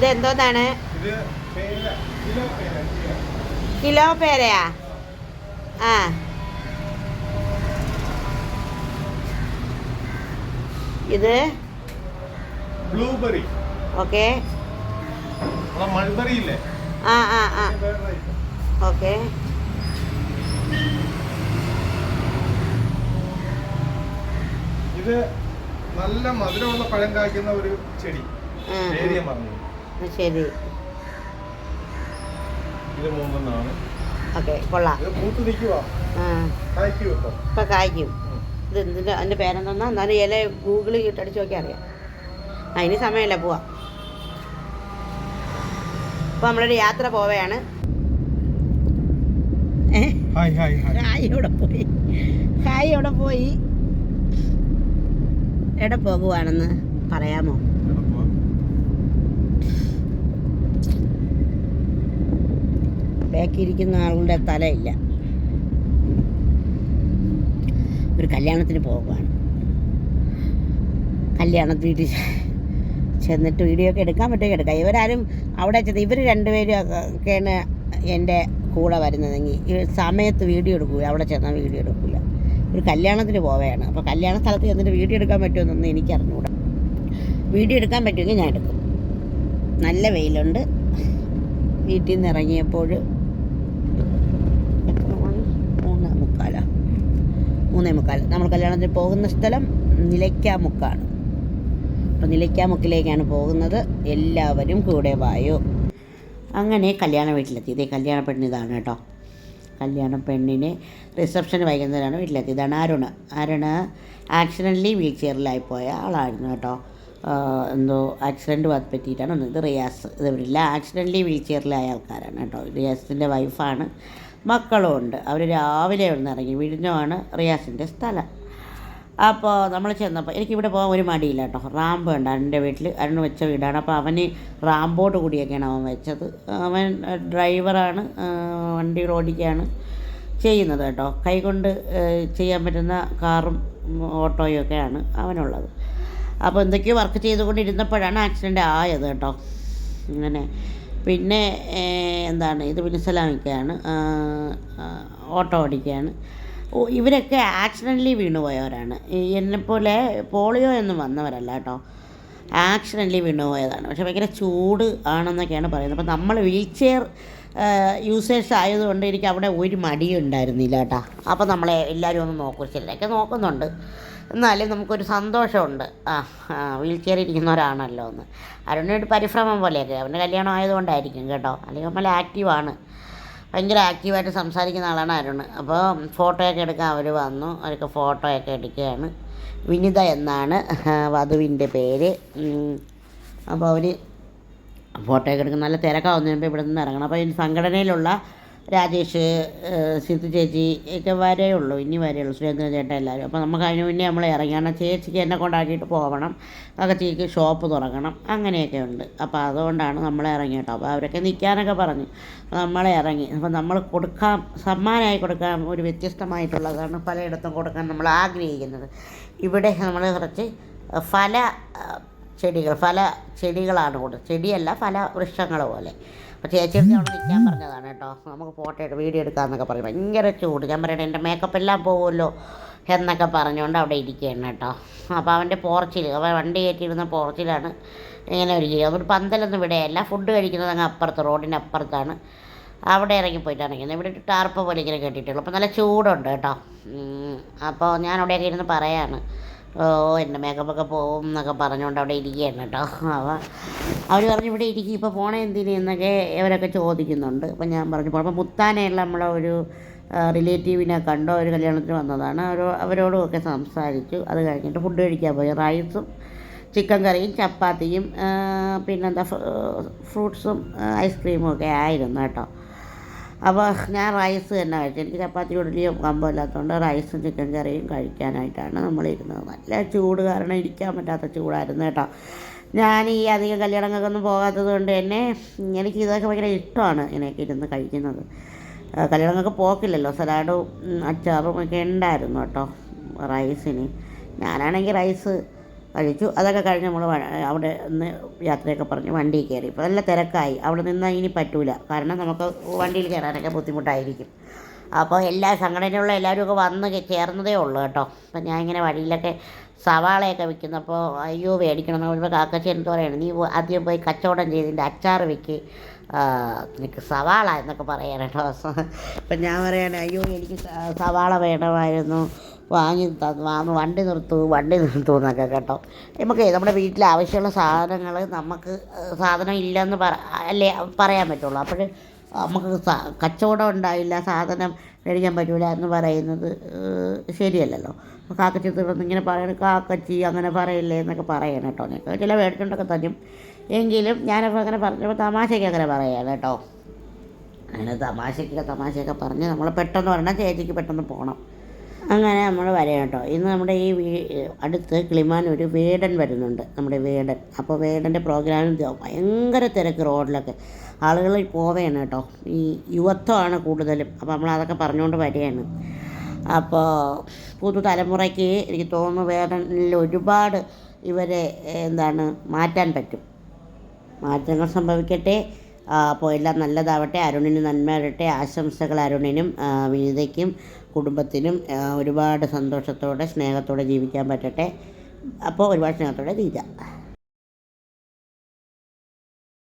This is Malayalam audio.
ഇത് എന്തോന്നാണ് കിലോ പേര കിലോ. കിലോ പേരയാ? ആ. ഇത്? ബ്ലൂബെറി. ഓക്കെ. നമ്മളെ മൾബറി ഇല്ലേ? ആ ആ ആ. അതിന്റെ വേറെ item. ഓക്കെ. ഇത് നല്ല മധുരമുള്ള പഴം കായ്ക്കുന്ന ഒരു ചെടി. ഏരിയ പറഞ്ഞു ശരി. ഓക്കെ കൊള്ളാം. ഇപ്പം. കായ്ക്കും. ഇത് എന്തിന്റെ അതിന്റെ പേരെന്തെന്നാ? എന്നാലും ഇല ഗൂഗിളിൽ ഇട്ടടിച്ച് നോക്കിയാൽ അറിയാം. അതിന് സമയമില്ല പോവാം. അപ്പോൾ നമ്മളൊരു യാത്ര പോവുകയാണ് ഹായ് എവിടെ പോയി? ഹായ് എവിടെ പോയി? എവിടെ പോകുവാണെന്ന് പറയാമോ? ബാക്കിയിരിക്കുന്ന ആളുടെ തലയില്ല. ഒരു കല്യാണത്തിന് പോവുകയാണ്. കല്യാണ വീട്ടിൽ ചെന്നിട്ട് വീഡിയോ ഒക്കെ എടുക്കാൻ പറ്റുമെങ്കിൽ എടുക്കാം. ഇവരാരും അവിടെ ചെന്ന് ഇവർ രണ്ടുപേരും ഒക്കെയാണ് എന്റെ കൂടെ വരുന്നതെങ്കിൽ സമയത്ത് വീഡിയോ എടുക്കൂല. അവിടെ ചെന്നാൽ വീഡിയോ എടുക്കില്ല ഒരു കല്യാണത്തിന് പോവുകയാണ്. അപ്പോൾ കല്യാണ സ്ഥലത്ത് ചെന്നിട്ട് വീഡിയോ എടുക്കാൻ പറ്റുമെന്നൊന്നും എനിക്കറിഞ്ഞൂടാ. വീഡിയോ എടുക്കാൻ പറ്റുമെങ്കിൽ ഞാൻ എടുക്കും. നല്ല വെയിലുണ്ട്. വീട്ടിൽ നിന്ന് ഇറങ്ങിയപ്പോൾ മൂന്നേ മുക്കാൽ നമ്മൾ കല്യാണത്തിന് പോകുന്ന സ്ഥലം നിലയ്ക്കാമുക്കാണ്. അപ്പോൾ നിലയ്ക്കാമുക്കിലേക്കാണ് പോകുന്നത്. എല്ലാവരും കൂടെ വായോ. അങ്ങനെ കല്യാണ വീട്ടിലെത്തി. ഇതേ കല്യാണ പെണ്ണ് ഇതാണ് കേട്ടോ. കല്യാണ പെണ്ണിന് റിസപ്ഷൻ വൈകുന്നേരമാണ് വീട്ടിലെത്തി. ഇതാണ് അരുണ്. അരുണ് ആക്സിഡന്റലി വീൽ ചെയറിലായി പോയ ആളായിരുന്നു കേട്ടോ. എന്തോ ആക്സിഡന്റ് പറ്റിയിട്ടാണ് ഇത് റിയാസ്. ഇതെല്ലാം ആക്സിഡന്റലി വീൽ ചെയറിലായ ആൾക്കാരാണ് കേട്ടോ. റിയാസിന്റെ വൈഫാണ് മക്കളും ഉണ്ട് അവർ രാവിലെ ഒന്ന് ഇറങ്ങി. വിഴിഞ്ഞമാണ് റിയാസിന്റെ സ്ഥലം. അപ്പോൾ നമ്മൾ ചെന്നപ്പോൾ എനിക്ക് ഇവിടെ പോകാൻ ഒരു മടിയില്ല കേട്ടോ. റാമ്പ് ഉണ്ട് അവന്റെ വീട്ടിൽ അരുണ് വെച്ച വീടാണ്. അപ്പോൾ അവന് റാമ്പോട്ട് കൂടിയൊക്കെയാണ് അവൻ വെച്ചത്. അവൻ ഡ്രൈവറാണ് വണ്ടി ഓടിക്കുകയാണ് ചെയ്യുന്നത് കേട്ടോ. കൈകൊണ്ട് ചെയ്യാൻ പറ്റുന്ന കാറും ഓട്ടോയും ഒക്കെയാണ് അവനുള്ളത്. അപ്പോൾ എന്തൊക്കെയോ വർക്ക് ചെയ്തുകൊണ്ടിരുന്നപ്പോഴാണ് ആക്സിഡന്റ് ആയത് കേട്ടോ. അങ്ങനെ പിന്നെ എന്താണ് ഇത് പിന്നെ സലാമിക്കയാണ് ഓട്ടോ ഓടിക്കുകയാണ്. ഇവരൊക്കെ ആക്സിഡന്റലി വീണുപോയവരാണ്. എന്നെപ്പോലെ പോളിയോ ഒന്നും വന്നവരല്ല കേട്ടോ. ആക്സിഡന്റലി വീണുപോയതാണ്. പക്ഷേ ഭയങ്കര ചൂട് ആണെന്നൊക്കെയാണ് പറയുന്നത്. അപ്പോൾ നമ്മൾ വീൽ ചെയർ യൂസേഴ്സ് ആയതുകൊണ്ട് എനിക്ക് അവിടെ ഒരു മടിയും ഉണ്ടായിരുന്നില്ല കേട്ടോ. അപ്പോൾ നമ്മളെ എല്ലാവരും ഒന്ന് നോക്കും. ചിലരൊക്കെ നോക്കുന്നുണ്ട്. എന്നാലും നമുക്കൊരു സന്തോഷമുണ്ട്. ആ വീൽ ചെയർ ഇരിക്കുന്നവരാണല്ലോ എന്ന്. ഒരു പരിഭ്രമം പോലെയൊക്കെ. അവന്റെ കല്യാണം ആയതുകൊണ്ടായിരിക്കും കേട്ടോ. അല്ലെങ്കിൽ നമ്മൾ ആക്റ്റീവാണ്. ഭയങ്കര ആക്റ്റീവായിട്ട് സംസാരിക്കുന്ന ആളാണ് അരുൺ. അപ്പോൾ ഫോട്ടോയൊക്കെ എടുക്കാൻ അവർ വന്നു. അവരൊക്കെ ഫോട്ടോയൊക്കെ എടുക്കുകയാണ്. വിനിത എന്നാണ് വധുവിന്റെ പേര്. അപ്പോൾ അവർ ഫോട്ടോയൊക്കെ എടുക്കുന്ന നല്ല തിരക്കാവുന്നതിനുമ്പോൾ ഇവിടെ നിന്ന് ഇറങ്ങണം. അപ്പോൾ ഈ സംഘടനയിലുള്ള രാജേഷ് സിദ്ധു ചേച്ചി ഒക്കെ വരെയുള്ളൂ ഇനി വരെയുള്ളൂ സുരേന്ദ്രൻ ചേട്ടൻ എല്ലാവരും അപ്പോൾ നമുക്ക് അതിന് മുന്നേ നമ്മൾ ഇറങ്ങിയാണ് ചേച്ചിക്ക് എന്നെ കൊണ്ടാക്കിയിട്ട് പോകണം അകത്തേക്ക് ഷോപ്പ് തുറക്കണം. അങ്ങനെയൊക്കെ ഉണ്ട്. അപ്പോൾ അതുകൊണ്ടാണ് നമ്മൾ ഇറങ്ങി കേട്ടോ. അപ്പോൾ അവരൊക്കെ നിൽക്കാനൊക്കെ പറഞ്ഞു. നമ്മൾ ഇറങ്ങി. അപ്പോൾ നമ്മൾ കൊടുക്കാൻ സമ്മാനമായി കൊടുക്കാൻ ഒരു വ്യത്യസ്തമായിട്ടുള്ളതാണ് പലയിടത്തും കൊടുക്കാൻ നമ്മൾ ആഗ്രഹിക്കുന്നത്. ഇവിടെ നമ്മൾ കുറച്ച് ഫല ചെടികൾ ഫല ചെടികളാണ് കൊടുത്തത് ചെടിയല്ല ഫല വൃക്ഷങ്ങൾ പോലെ. അപ്പോൾ ചേച്ചിയുടെ അവിടെ നിൽക്കാൻ പറഞ്ഞതാണ് കേട്ടോ. നമുക്ക് ഫോട്ടോ എടുത്ത് വീഡിയോ എടുക്കാമെന്നൊക്കെ പറഞ്ഞു. ഭയങ്കര ചൂട്. ഞാൻ പറയട്ടെ എന്റെ മേക്കപ്പ് എല്ലാം പോകുമല്ലോ എന്നൊക്കെ പറഞ്ഞുകൊണ്ട് അവിടെ ഇരിക്കുകയാണ് കേട്ടോ. അപ്പോൾ അവന്റെ പോർച്ചിൽ അവൻ വണ്ടി കയറ്റിയിരുന്ന പോർച്ചിലാണ് ഇങ്ങനെ ഒരു ജീവിതം ഒരു പന്തലൊന്നും ഇവിടെയല്ല ഫുഡ് കഴിക്കുന്നത് അങ്ങ് അപ്പുറത്ത് റോഡിന്റെ അപ്പുറത്താണ് അവിടെ ഇറങ്ങി പോയിട്ടാണ് ഇങ്ങനെ ഇവിടെ ഒരു ടാർപ്പ് പോലെ ഇങ്ങനെ കെട്ടിയിട്ടുള്ളൂ. അപ്പോൾ നല്ല ചൂടുണ്ട് കേട്ടോ. അപ്പോൾ ഞാൻ അവിടെയൊക്കെ ഇരുന്ന് പറയാണ്. ഓ എന്റെ മേക്കപ്പൊക്കെ പോകും എന്നൊക്കെ പറഞ്ഞുകൊണ്ട് അവിടെ ഇരിക്കുകയാണ് കേട്ടോ. അവ അവർ പറഞ്ഞു ഇവിടെ ഇരിക്കും ഇപ്പോൾ പോണേ എന്തിന്? എന്നൊക്കെ ഇവരൊക്കെ ചോദിക്കുന്നുണ്ട്. അപ്പം ഞാൻ പറഞ്ഞു അപ്പോൾ മുത്താനെയുള്ള നമ്മളെ ഒരു റിലേറ്റീവിനെ കണ്ടോ? ഒരു കല്യാണത്തിന് വന്നതാണ്. അവരോ അവരോടും ഒക്കെ സംസാരിച്ചു. അത് കഴിഞ്ഞിട്ട് ഫുഡ് കഴിക്കാൻ പോയി. റൈസും ചിക്കൻ കറിയും ചപ്പാത്തിയും പിന്നെന്താ ഫ്രൂട്ട്സും ഐസ്ക്രീമും ഒക്കെ ആയിരുന്നു കേട്ടോ. അപ്പോൾ ഞാൻ റൈസ് തന്നെ കഴിച്ചു. എനിക്ക് ചപ്പാത്തിയോട് വലിയ കമ്പമില്ലാത്തതുകൊണ്ട് റൈസും ചിക്കൻ കറിയും കഴിക്കാനായിട്ടാണ് നമ്മളിരുന്നത്. നല്ല ചൂട് കാരണം ഇരിക്കാൻ പറ്റാത്ത ചൂടായിരുന്നു കേട്ടോ. ഞാൻ ഈ അധികം കല്യാണങ്ങൾക്കൊന്നും പോകാത്തത് കൊണ്ട് തന്നെ എനിക്ക് ഇതൊക്കെ ഭയങ്കര ഇഷ്ടമാണ് ഇങ്ങനെയൊക്കെ ഇരുന്ന് കഴിക്കുന്നത്. കല്യാണങ്ങൾക്ക് പോക്കില്ലല്ലോ. സലാഡും അച്ചാറും ഒക്കെ ഉണ്ടായിരുന്നു കേട്ടോ റൈസിന്. ഞാനാണെങ്കിൽ റൈസ് കഴിച്ചു. അതൊക്കെ കഴിഞ്ഞ് നമ്മൾ അവിടെ നിന്ന് യാത്രയൊക്കെ പറഞ്ഞ് വണ്ടിയിൽ കയറി. ഇപ്പോൾ നല്ല തിരക്കായി. അവിടെ നിന്നാൽ ഇനി പറ്റൂല. കാരണം നമുക്ക് വണ്ടിയിൽ കയറാനൊക്കെ ബുദ്ധിമുട്ടായിരിക്കും. അപ്പോൾ എല്ലാ സംഘടനയുള്ള എല്ലാവരും ഒക്കെ വന്ന് ചേർന്നതേ ഉള്ളൂ കേട്ടോ. അപ്പം ഞാൻ ഇങ്ങനെ വഴിയിലൊക്കെ സവാളയൊക്കെ വിൽക്കുന്നപ്പോൾ അയ്യോ മേടിക്കണം എന്ന് പറയുമ്പോൾ കാക്കച്ചി എന്ത് പറയണം? നീ ആദ്യം പോയി കച്ചവടം ചെയ്തിന്റെ അച്ചാർ വിൽക്ക് നിനക്ക് സവാള എന്നൊക്കെ പറയാൻ കേട്ടോ. അപ്പം ഞാൻ പറയാണ് അയ്യോ എനിക്ക് സവാള വേണമായിരുന്നു. വാങ്ങി തന്നു വണ്ടി നിർത്തു വണ്ടി നിർത്തൂ എന്നൊക്കെ കേട്ടോ. നമുക്ക് നമ്മുടെ വീട്ടിൽ ആവശ്യമുള്ള സാധനങ്ങൾ നമുക്ക് സാധനം ഇല്ലെന്ന് പറ അല്ലേ പറയാൻ പറ്റുള്ളൂ. അപ്പോൾ നമുക്ക് കച്ചവടം ഉണ്ടായില്ല സാധനം മേടിക്കാൻ പറ്റൂല എന്ന് പറയുന്നത് ശരിയല്ലല്ലോ. കാക്കച്ചി തീർന്ന് ഇങ്ങനെ പറയണം കാക്കച്ചി അങ്ങനെ പറയില്ലേ എന്നൊക്കെ പറയണം കേട്ടോ ഞങ്ങൾക്ക് ചില മേടിച്ചുകൊണ്ടൊക്കെ തരും. എങ്കിലും ഞാനപ്പോൾ അങ്ങനെ പറഞ്ഞപ്പോൾ തമാശയ്ക്ക് അങ്ങനെ പറയാം കേട്ടോ. അങ്ങനെ തമാശയ്ക്കൊക്കെ തമാശയൊക്കെ പറഞ്ഞ് നമ്മൾ പെട്ടെന്ന് പറഞ്ഞാൽ ചേച്ചിക്ക് പെട്ടെന്ന് പോകണം അങ്ങനെ നമ്മൾ വരാം കേട്ടോ. ഇന്ന് നമ്മുടെ ഈ അടുത്ത് കിളിമാൻ ഒരു വേടൻ വരുന്നുണ്ട് നമ്മുടെ വേടൻ. അപ്പോൾ വേടന്റെ പ്രോഗ്രാമിൽ ഭയങ്കര തിരക്ക് റോഡിലൊക്കെ. ആളുകൾ പോവുകയാണ് കേട്ടോ. ഈ യുവത്വമാണ് കൂടുതലും. അപ്പോൾ നമ്മൾ അതൊക്കെ പറഞ്ഞുകൊണ്ട് വരികയാണ്. അപ്പോൾ പുതുതലമുറയ്ക്ക് എനിക്ക് തോന്നുന്നു വേടനിൽ ഒരുപാട് ഇവരെ എന്താണ് മാറ്റാൻ പറ്റും. മാറ്റങ്ങൾ സംഭവിക്കട്ടെ. അപ്പോൾ എല്ലാം നല്ലതാവട്ടെ. അരുണിന് നന്മ വരട്ടെ. ആശംസകൾ അരുണിനും വിനിതയ്ക്കും കുടുംബത്തിനും ഒരുപാട് സന്തോഷത്തോടെ സ്നേഹത്തോടെ ജീവിക്കാൻ പറ്റട്ടെ. അപ്പോൾ ഒരുപാട് സ്നേഹത്തോടെ തീറ്റ